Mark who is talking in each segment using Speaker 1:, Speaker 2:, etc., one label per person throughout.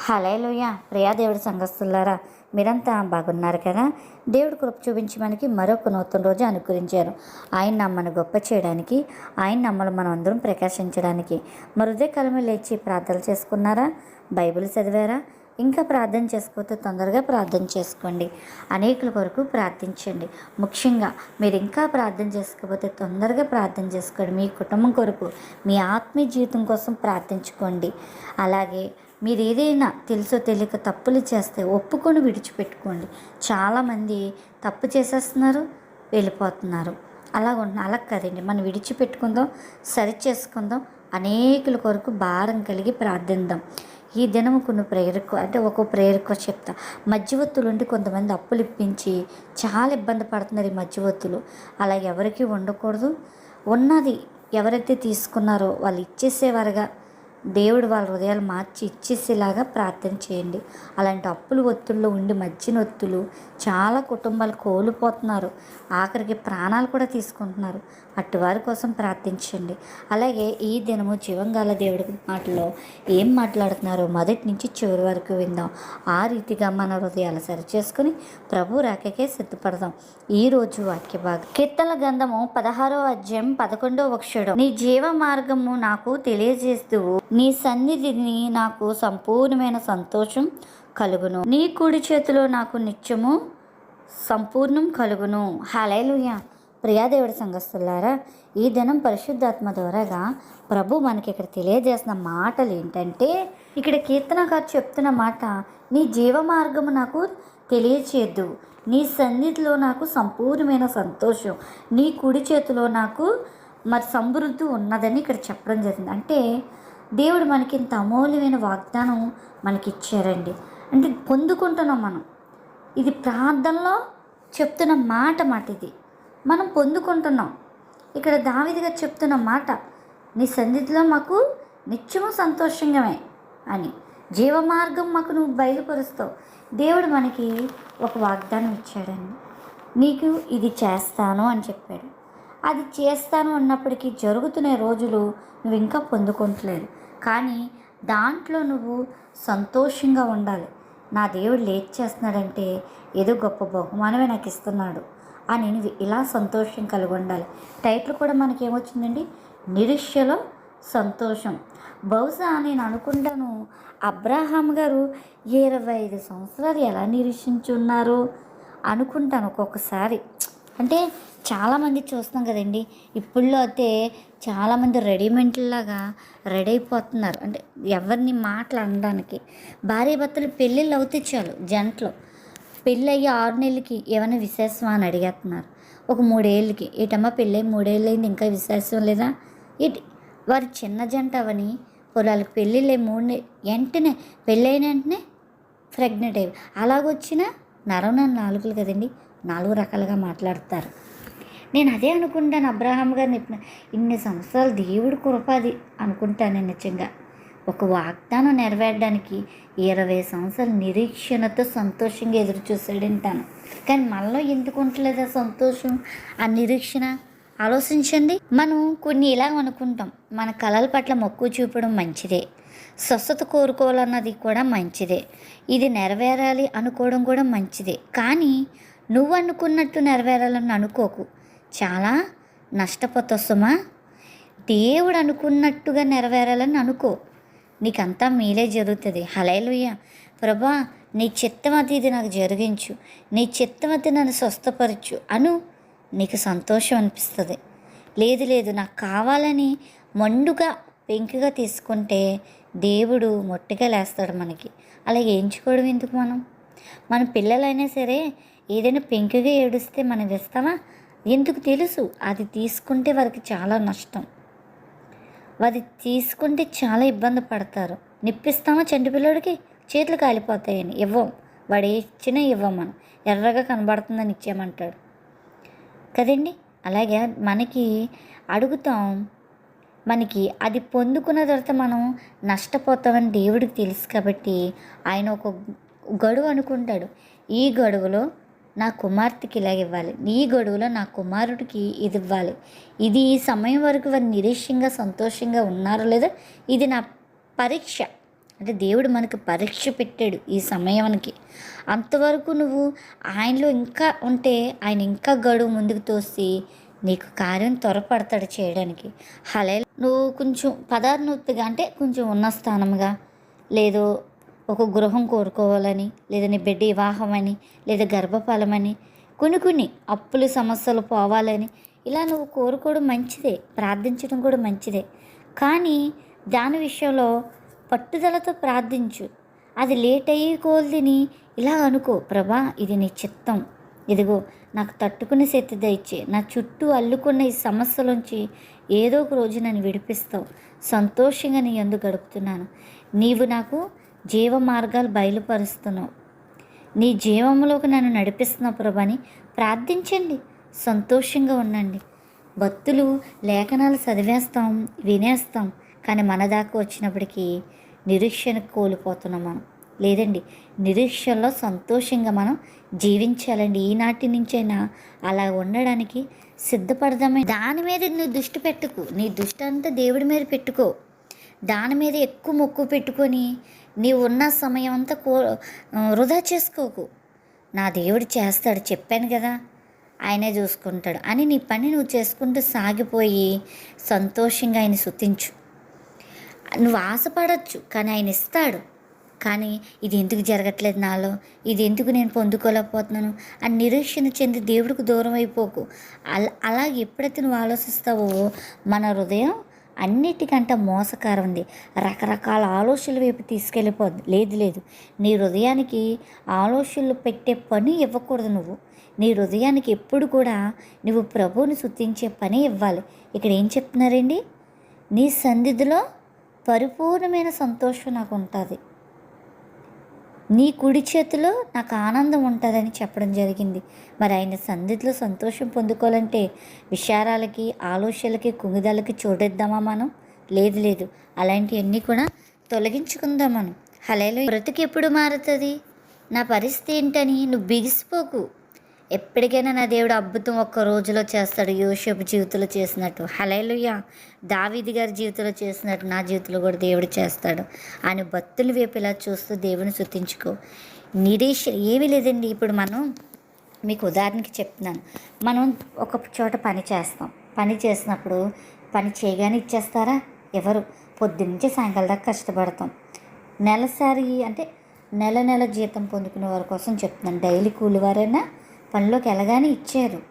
Speaker 1: Hallelujah Priya దేవుడి సంఘస్తులారా మీరంతా బాగున్నారు కదా? దేవుడు కృప చూపించి మనకి మరొక నూతన రోజు అనుకరించారు ఆయన నమ్మను గొప్ప చేయడానికి ఆయన నమ్మలు మనం అందరం ప్రకాశించడానికి. మరుదే ఉదయకాలమే లేచి ప్రార్థనలు చేసుకున్నారా? బైబిల్ చదివారా? ఇంకా ప్రార్థన చేసుకోతే తొందరగా ప్రార్థన చేసుకోండి. అనేకుల కొరకు ప్రార్థించండి. ముఖ్యంగా మీరు ఇంకా ప్రార్థన చేసుకోకపోతే తొందరగా ప్రార్థన చేసుకోండి. మీ కుటుంబం కొరకు మీ ఆత్మీయ జీవితం కోసం ప్రార్థించుకోండి. అలాగే మీరు ఏదైనా తెలుసో తెలియక తప్పులు చేస్తే ఒప్పుకొని విడిచిపెట్టుకోండి. చాలామంది తప్పు చేసేస్తున్నారు వెళ్ళిపోతున్నారు. అలా ఉంటున్నా అలా కదండి. మనం విడిచిపెట్టుకుందాం సరి చేసుకుందాం అనేకుల కొరకు భారం కలిగి ప్రార్థిద్దాం ఈ దినం కొన్ని ప్రేరకు అంటే ఒక్కో ప్రేరకు చెప్తా. మధ్యవర్తులు ఉండి కొంతమంది అప్పులు ఇప్పించి చాలా ఇబ్బంది పడుతున్నారు ఈ మధ్యవర్తులు. అలా ఎవరికి ఉండకూడదు. ఉన్నది ఎవరైతే తీసుకున్నారో వాళ్ళు ఇచ్చేసేవారుగా దేవుడు వాళ్ళ హృదయాలు మార్చి ఇచ్చేసేలాగా ప్రార్థన చేయండి. అలాంటి అప్పులు ఒత్తుల్లో ఉండి మధ్యన ఒత్తులు చాలా కుటుంబాలు కోల్పోతున్నారు. ఆఖరికి ప్రాణాలు కూడా తీసుకుంటున్నారు. అటువారి కోసం ప్రార్థించండి. అలాగే ఈ దినము జీవంగాల దేవుడి మాటలో ఏం మాట్లాడుతున్నారో మొదటి నుంచి చివరి వరకు విందాం. ఆ రీతిగా మన హృదయాలు సరిచేసుకుని ప్రభు రాకకే సిద్ధపడదాం. ఈ రోజు వాక్య భాగం. కీర్తన గంధము పదహారో అధ్యాయం పదకొండో వక్షడం. నీ జీవ మార్గము నాకు తెలియజేస్తూ నీ సన్నిధిని నాకు సంపూర్ణమైన సంతోషం కలుగును. నీ కుడి చేతిలో నాకు నిత్యము సంపూర్ణం కలుగును. హలేలుయ ప్రియాదేవుడి సంఘస్థులారా ఈ దినం పరిశుద్ధాత్మ ద్వారాగా ప్రభు మనకి ఇక్కడ తెలియజేసిన మాటలు ఏంటంటే ఇక్కడ కీర్తనగారు చెప్తున్న మాట నీ జీవ మార్గము నాకు తెలియచేద్దు నీ సన్నిధిలో నాకు సంపూర్ణమైన సంతోషం. నీ కుడి చేతిలో నాకు మరి సమృద్ధి ఉన్నదని ఇక్కడ చెప్పడం జరిగింది. అంటే దేవుడు మనకి ఇంత అమూల్యమైన వాగ్దానం మనకి ఇచ్చారండి అంటే పొందుకుంటున్నాం మనం. ఇది ప్రార్థనలో చెప్తున్న మాట మాట ఇది. మనం పొందుకుంటున్నాం. ఇక్కడ దావిదిగా చెప్తున్న మాట నీ సన్నిధిలో మాకు నిత్యము సంతోషంగామే అని. జీవమార్గం మాకు నువ్వు బయలుపరుస్తావు. దేవుడు మనకి ఒక వాగ్దానం ఇచ్చాడండి. నీకు ఇది చేస్తాను అని చెప్పాడు. అది చేస్తాను అన్నప్పటికీ జరుగుతున్న రోజులు నువ్వు ఇంకా పొందుకుంటలేదు కానీ దాంట్లో నువ్వు సంతోషంగా ఉండాలి. నా దేవుడు లేట్ చేస్తున్నాడంటే ఏదో గొప్ప బహుమానమే నాకు ఇస్తున్నాడు అని నువ్వు ఇలా సంతోషం కలిగి ఉండాలి. టైటిల్ కూడా మనకి ఏమొచ్చిందండి నిరీక్షలో సంతోషం. బహుశా నేను అనుకుంటాను అబ్రాహాం గారు ఇరవై ఐదు సంవత్సరాలు ఎలా నిరీక్షించున్నారు అనుకుంటాను ఒక్కొక్కసారి. అంటే చాలామంది చూస్తున్నాం కదండి. ఇప్పుడులో అయితే చాలామంది రెడీమేడ్లాగా రెడీ అయిపోతున్నారు. అంటే ఎవరిని మాట్లాడడానికి భార్య భర్తలు పెళ్ళిళ్ళు అవుతే చాలు జంటలో. పెళ్ళి అయ్యి ఆరు నెలలకి ఏమైనా విశేషం అని అడిగేస్తున్నారు. ఒక మూడేళ్ళకి. ఏటమ్మా పెళ్ళి మూడేళ్ళైంది ఇంకా విశేషం లేదా? ఇటు వారి చిన్న జంట అవని పొలాలకు పెళ్ళిళ్ళే మూడు నె- వెంటనే పెళ్ళైన వెంటనే ప్రెగ్నెంట్ అయ్యి. అలాగొచ్చిన నరం నాలుగులు కదండి. నాలుగు రకాలుగా మాట్లాడతారు. నేను అదే అనుకుంటాను అబ్రహాం గారిని చెప్పిన ఇన్ని సంవత్సరాలు దేవుడు కృపాది అనుకుంటాను నిజంగా. ఒక వాగ్దానం నెరవేరడానికి ఇరవై సంవత్సరాలు నిరీక్షణతో సంతోషంగా ఎదురు చూసాడంటాను కానీ మనలో ఎందుకు ఉండలేదు ఆ సంతోషం ఆ నిరీక్షణ? ఆలోచించండి. మనం కొన్ని ఇలా అనుకుంటాం మన కళల పట్ల మక్కువ చూపడం మంచిదే స్వస్థత కోరుకోవాలన్నది కూడా మంచిదే ఇది నెరవేరాలి అనుకోవడం కూడా మంచిదే. కానీ నువ్వు అనుకున్నట్టు నెరవేరాలని అనుకోకు. చాలా నష్టపోతావు సుమా దేవుడు అనుకున్నట్టుగా నెరవేరాలని అనుకో. నీకంతా మీలే జరుగుతుంది. హలేలుయ్య ప్రభా నీ చిత్తం అది ఇది నాకు జరిగించు. నీ చిత్తం అది నన్ను స్వస్థపరచు అను నీకు సంతోషం అనిపిస్తుంది లేదు లేదు. నాకు కావాలని మండుగా పెంకుగా తీసుకుంటే దేవుడు మొట్టిగా లేస్తాడు మనకి. అలా ఎంచుకోవడం ఎందుకు మనం? మన పిల్లలైనా సరే ఏదైనా పెంకుగా ఏడుస్తే మనం ఇస్తామా ఎందుకు తెలుసు? అది తీసుకుంటే వారికి చాలా నష్టం. అది తీసుకుంటే చాలా ఇబ్బంది పడతారు. నిప్పిస్తామా చంటి పిల్లోడికి? చేతులు కాలిపోతాయని. ఇవ్వం. వాడు ఇచ్చినా ఇవ్వం మనం ఎర్రగా కనబడుతుందని ఇచ్చామంటాడు కదండి? అలాగే మనకి అడుగుతాం. మనకి అది పొందుకున్న తర్వాత మనం నష్టపోతామని దేవుడికి తెలుసు కాబట్టి ఆయన ఒక గడువు అనుకుంటాడు. ఈ గడువులో నా కుమార్తెకి ఇలాగ ఇవ్వాలి. నీ గడువులో నా కుమారుడికి ఇది ఇవ్వాలి. ఇది ఈ సమయం వరకు వారు నిరీక్షంగా సంతోషంగా ఉన్నారో లేదో ఇది నా పరీక్ష. అంటే దేవుడు మనకు పరీక్ష పెట్టాడు ఈ సమయానికి. అంతవరకు నువ్వు ఆయనలో ఇంకా ఉంటే ఆయన ఇంకా గడువు ముందుకు తోసి నీకు కార్యం త్వరపడతాడు చేయడానికి. అలా నువ్వు కొంచెం పదార్థనొత్తిగా అంటే కొంచెం ఉన్న స్థానముగా లేదో ఒక గృహం కోరుకోవాలని లేదా నీ బిడ్డ వివాహమని లేదా గర్భఫలమని కొన్ని కొన్ని అప్పుల సమస్యలు పోవాలని ఇలా నువ్వు కోరుకోవడం మంచిదే ప్రార్థించడం కూడా మంచిదే. కానీ దాని విషయంలో పట్టుదలతో ప్రార్థించు. అది లేట్ అయ్యి కోల్దిని ఇలా అనుకో ప్రభా ఇది నీ చిత్తం. ఇదిగో నాకు తట్టుకునే శక్తి దయచే నా చుట్టూ అల్లుకున్న ఈ సమస్యలోంచి ఏదో ఒక రోజు నన్ను విడిపిస్తావు. సంతోషంగా నీ ఎందు గడుపుతున్నాను. నీవు నాకు జీవ మార్గాలు బయలుపరుస్తున్నావు. నీ జీవంలోకి నన్ను నడిపిస్తున్నావు ప్రభాని ప్రార్థించండి. సంతోషంగా ఉండండి. భక్తులు లేఖనాలు చదివేస్తాం వినేస్తాం. కానీ మన దాకా వచ్చినప్పటికీ నిరీక్షణ కోల్పోతున్నాం మనం. లేదండి నిరీక్షణలో సంతోషంగా మనం జీవించాలండి. ఈనాటి నుంచైనా అలా ఉండడానికి సిద్ధపడదామే. దాని మీద నువ్వు దృష్టి పెట్టుకు. నీ దృష్టి అంతా దేవుడి మీద పెట్టుకో. దాని మీద ఎక్కువ మొక్కు పెట్టుకొని నీవు ఉన్న సమయం అంతా కో వృధా చేసుకోకు. నా దేవుడు చేస్తాడు చెప్పాను కదా. ఆయనే చూసుకుంటాడు. అని నీ పని నువ్వు చేసుకుంటూ సాగిపోయి సంతోషంగా ఆయన శుతించు. నువ్వు ఆశపడచ్చు కానీ ఆయన ఇస్తాడు. కానీ ఇది ఎందుకు జరగట్లేదు నాలో? ఇది ఎందుకు నేను పొందుకోలేకపోతున్నాను? అని నిరీక్షణ చెంది దేవుడికి దూరం అయిపోకు. అలా అలాగే ఎప్పుడైతే నువ్వు ఆలోచిస్తావో మన హృదయం అన్నిటికంటే మోసకారం ఉంది రకరకాల ఆలోచనలు వైపు తీసుకెళ్ళిపోద్ది. లేదు లేదు. నీ హృదయానికి ఆలోచనలు పెట్టే పని ఇవ్వకూడదు నువ్వు. నీ హృదయానికి ఎప్పుడు కూడా నువ్వు ప్రభువుని శుద్ధించే పని ఇవ్వాలి. ఇక్కడ ఏం చెప్తున్నారండి? నీ సన్నిధిలో పరిపూర్ణమైన సంతోషం నాకు ఉంటుంది నీ కుడి చేతిలో నాకు ఆనందం ఉంటుందని చెప్పడం జరిగింది. మరి ఆయన సన్నిధిలో సంతోషం పొందుకోవాలంటే విచారాలకి ఆలోచనలకి కుంగిదాలకి చోటిద్దామా మనం? లేదు లేదు. అలాంటివన్నీ కూడా తొలగించుకుందాం మనం. హలేలో బ్రతుకు ఎప్పుడు మారుతుంది? నా పరిస్థితి ఏంటని నువ్వు బిగిసిపోకు. ఎప్పటికైనా నా దేవుడు అద్భుతం ఒక్క రోజులో చేస్తాడు. యోషపు జీవితంలో చేసినట్టు. హలేలుయ్య దావీది గారి జీవితంలో చేసినట్టు నా జీవితంలో కూడా దేవుడు చేస్తాడు. ఆయన భక్తులు వైపు ఇలా చూస్తూ దేవుని శృతించుకో నిరీక్ష ఏమీ లేదండి. ఇప్పుడు మనం మీకు ఉదాహరణకి చెప్తున్నాను. మనం ఒక చోట పని చేస్తాం. పని చేసినప్పుడు పని చేయగానే ఇచ్చేస్తారా? ఎవరు? పొద్దున్నుంచి సాయంకాలం దాకా కష్టపడతాం. నెలసారి అంటే నెల నెల జీతం పొందుకునే వారి కోసం చెప్తున్నాను. డైలీ కూలి వారైనా పనిలోకి ఎలాగానే ఇచ్చారు.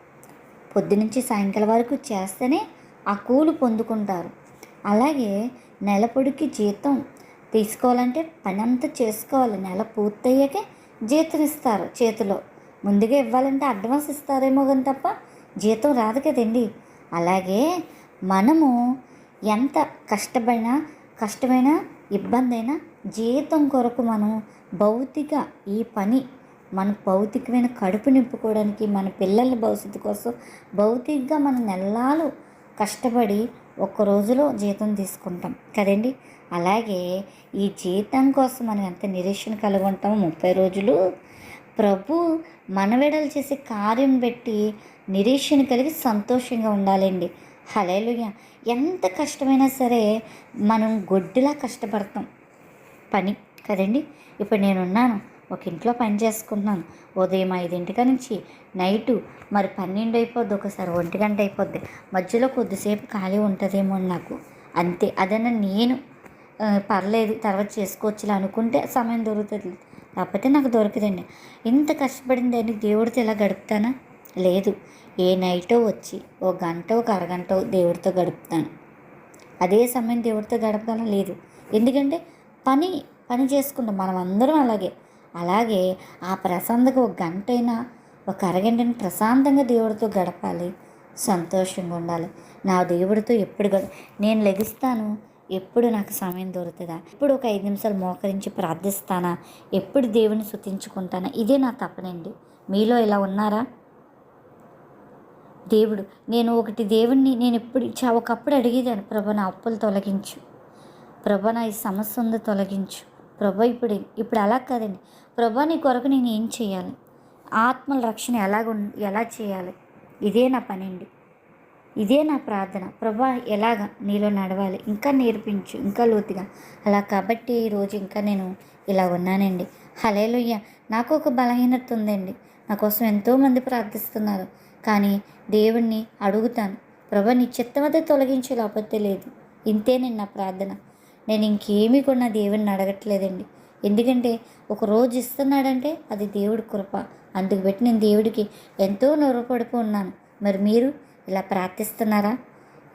Speaker 1: పొద్దునుంచి సాయంకాలం వరకు చేస్తేనే ఆ కూలి పొందుకుంటారు. అలాగే నెల పొడికి జీతం తీసుకోవాలంటే పని అంతా చేసుకోవాలి. నెల పూర్తయ్యాకే జీతం ఇస్తారు చేతిలో. ముందుగా ఇవ్వాలంటే అడ్వాన్స్ ఇస్తారేమో కానీ తప్ప జీతం రాదు కదండి. అలాగే మనము ఎంత కష్టపడినా కష్టమైన ఇబ్బంది అయినా జీతం కొరకు మనం భౌతిక ఈ పని మన భౌతికమైన కడుపు నింపుకోవడానికి మన పిల్లల భవిష్యత్తు కోసం భౌతికంగా మన నెలలు కష్టపడి ఒక్క రోజులో జీతం తీసుకుంటాం. కదండి? అలాగే ఈ జీతం కోసం మనం ఎంత నిరీక్షణ కలిగి ఉంటామో ముప్పై రోజులు ప్రభు మనవెడలు చేసే కార్యం పెట్టి నిరీక్షణ కలిగి సంతోషంగా ఉండాలండి. హలేలుయ ఎంత కష్టమైనా సరే మనం గొడ్డులా కష్టపడతాం. పని. కదండి? ఇప్పుడు నేనున్నాను. ఒక ఇంట్లో పని చేసుకుంటున్నాను. ఉదయం ఐదింటికా నుంచి నైటు మరి పన్నెండు అయిపోద్ది ఒకసారి ఒంటి గంట అయిపోద్ది. మధ్యలో కొద్దిసేపు ఖాళీ ఉంటుందేమో నాకు. అంతే అదన్నా నేను పర్లేదు తర్వాత చేసుకోవచ్చులే అనుకుంటే సమయం దొరుకుతుంది. కాకపోతే నాకు దొరకదండి. ఇంత కష్టపడిన దానికి దేవుడితో ఇలా గడుపుతానా? లేదు ఏ నైటో వచ్చి ఓ గంట ఒక అరగంట దేవుడితో గడుపుతాను. అదే సమయం దేవుడితో గడపాలా లేదు. ఎందుకంటే పని పని చేసుకుంటాం. మనం అందరం అలాగే. అలాగే ఆ ప్రశాంతకు ఒక గంట అయినా ఒక అరగంటని ప్రశాంతంగా దేవుడితో గడపాలి. సంతోషంగా ఉండాలి. నా దేవుడితో ఎప్పుడు గడ నేను లెగిస్తాను. ఎప్పుడు నాకు సమయం దొరుకుతుందా? ఇప్పుడు ఒక ఐదు నిమిషాలు మోకరించి ప్రార్థిస్తానా? ఎప్పుడు దేవుని శుతించుకుంటానా ఇదే నా తప్పనండి మీలో ఇలా ఉన్నారా? దేవుడు నేను ఒకటి దేవుణ్ణి నేను ఎప్పుడు ఒకప్పుడు అడిగేదాను ప్రభా నా అప్పులు తొలగించు. ప్రభా నా ఈ సమస్య ఉందో తొలగించు. ప్రభా ఇప్పుడు ఇప్పుడు అలా కాదండి. ప్రభా నీ కొరకు నేను ఏం చేయాలి? ఆత్మల రక్షణ ఎలాగ ఎలా చేయాలి? ఇదే నా పని అండి ఇదే నా ప్రార్థన. ప్రభా ఎలాగ నీలో నడవాలి? ఇంకా నేర్పించు ఇంకా లోతుగా. అలా కాబట్టి ఈరోజు ఇంకా నేను ఇలా ఉన్నానండి. హలేలుయ్య నాకు ఒక బలహీనత ఉందండి. నా కోసం ఎంతోమంది ప్రార్థిస్తున్నారు. కానీ దేవుణ్ణి అడుగుతాను. ప్రభా నీ చిత్తమతే తొలగించే లేకపోతే లేదు. ఇంతే నేను నా ప్రార్థన. నేను ఇంకేమీ కూడా నా దేవుణ్ణి అడగట్లేదండి. ఎందుకంటే ఒక రోజు ఇస్తున్నాడంటే అది దేవుడి కృప. అందుకు బట్టి నేను దేవుడికి ఎంతో నొరపడిపో ఉన్నాను. మరి మీరు ఇలా ప్రార్థిస్తున్నారా?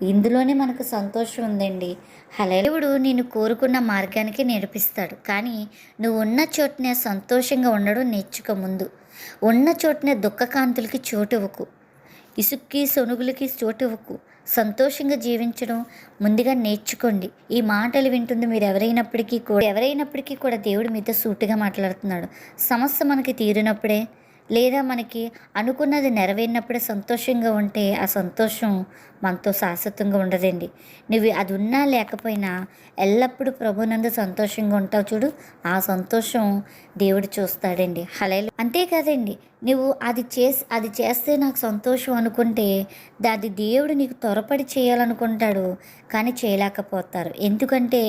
Speaker 1: ఇందులోనే మనకు సంతోషం ఉందండి. హలే దేవుడు నేను కోరుకున్న మార్గానికి నేర్పిస్తాడు. కానీ నువ్వు ఉన్న చోటనే సంతోషంగా ఉండడం నేర్చుకో ముందు. ఉన్న చోటనే దుఃఖకాంతులకి చోటు ఇవ్వకు. ఇసుక్కి సొనుగులకి చోటువ్వకు. సంతోషంగా జీవించడం ముందుగా నేర్చుకోండి. ఈ మాటలు వింటుంది మీరు ఎవరైనప్పటికీ కూడా ఎవరైనప్పటికీ కూడా దేవుడు మీతో సూటిగా మాట్లాడుతున్నాడు. సమస్య మనకి తీరినప్పుడే లేదా మనకి అనుకున్నది నెరవేరినప్పుడే సంతోషంగా ఉంటే ఆ సంతోషం మనతో శాశ్వతంగా ఉండదండి. నువ్వు అది ఉన్నా లేకపోయినా ఎల్లప్పుడూ ప్రభునందు సంతోషంగా ఉంటావు చూడు. ఆ సంతోషం దేవుడు చూస్తాడండి. హలే అంతేకాదండి నువ్వు అది చేసి అది చేస్తే నాకు సంతోషం అనుకుంటే దాది దేవుడు నీకు త్వరపడి చేయాలనుకుంటాడు కానీ చేయలేకపోతారు. ఎందుకంటే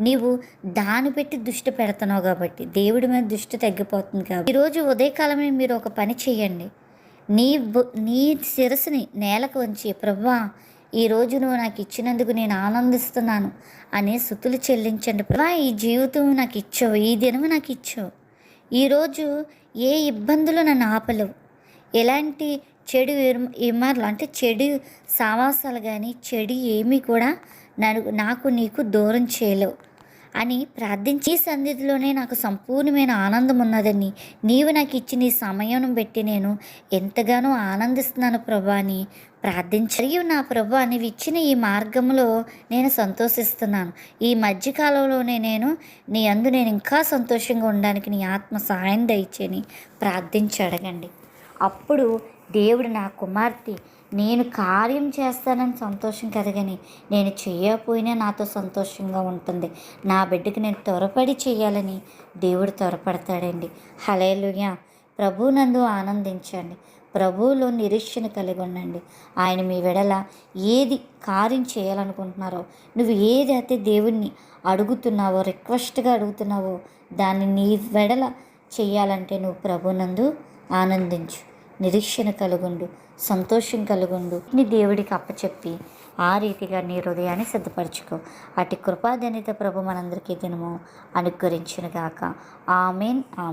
Speaker 1: నీవు దాన్ని పెట్టి దృష్టి పెడుతున్నావు కాబట్టి దేవుడి మీద దృష్టి తగ్గిపోతుంది కాబట్టి. ఈరోజు ఉదయకాలమే మీరు ఒక పని చేయండి. నీ నీ శిరస్సుని నేలకు ఉంచి ప్రభా ఈరోజు నువ్వు నాకు ఇచ్చినందుకు నేను ఆనందిస్తున్నాను అనే సుతులు చెల్లించండి. ప్రభా ఈ జీవితం నాకు ఇచ్చావు ఈ దినము నాకు ఇచ్చావు. ఈరోజు ఏ ఇబ్బందులు నన్ను ఆపలేవు. ఎలాంటి చెడు విమ- విమర్లు అంటే చెడు సావాసాలు కానీ చెడు ఏమీ కూడా నన్ను నాకు నీకు దూరం చేయలేవు అని ప్రార్థించి సన్నిధిలోనే నాకు సంపూర్ణమైన ఆనందం ఉన్నదని నీవు నాకు ఇచ్చిన ఈ సమయం పెట్టి నేను ఎంతగానో ఆనందిస్తున్నాను ప్రభా అని ప్రార్థించరియు నా ప్రభు నీవు ఇచ్చిన ఈ మార్గంలో నేను సంతోషిస్తున్నాను. ఈ మధ్యకాలంలోనే నేను నీ అందు నేను ఇంకా సంతోషంగా ఉండడానికి నీ ఆత్మ సహాయం దయచేని ప్రార్థించి అడగండి. అప్పుడు దేవుడు నా కుమార్తె నేను కార్యం చేస్తానని సంతోషం కదగని నేను చేయకపోయినా నాతో సంతోషంగా ఉంటుంది. నా బిడ్డకి నేను త్వరపడి చేయాలని దేవుడు త్వరపడతాడండి. హలేలుయ ప్రభునందు ఆనందించండి. ప్రభువులో నిరీక్షణ కలిగి ఉండండి. ఆయన మీ వెడల ఏది కార్యం చేయాలనుకుంటున్నారో నువ్వు ఏది అయితే దేవుణ్ణి అడుగుతున్నావో రిక్వెస్ట్గా అడుగుతున్నావో దాన్ని నీ వెడల చేయాలంటే నువ్వు ప్రభునందు ఆనందించు. నిరీక్షణ కలుగుండు సంతోషం కలుగుండు. నీ దేవుడికి అప్పచెప్పి ఆ రీతిగా నీ హృదయాన్ని సిద్ధపరచుకో. అటు కృపాదనిత ప్రభు మనందరికీ దినము అనుగ్రహించునుగాక. ఆమెన్ ఆమె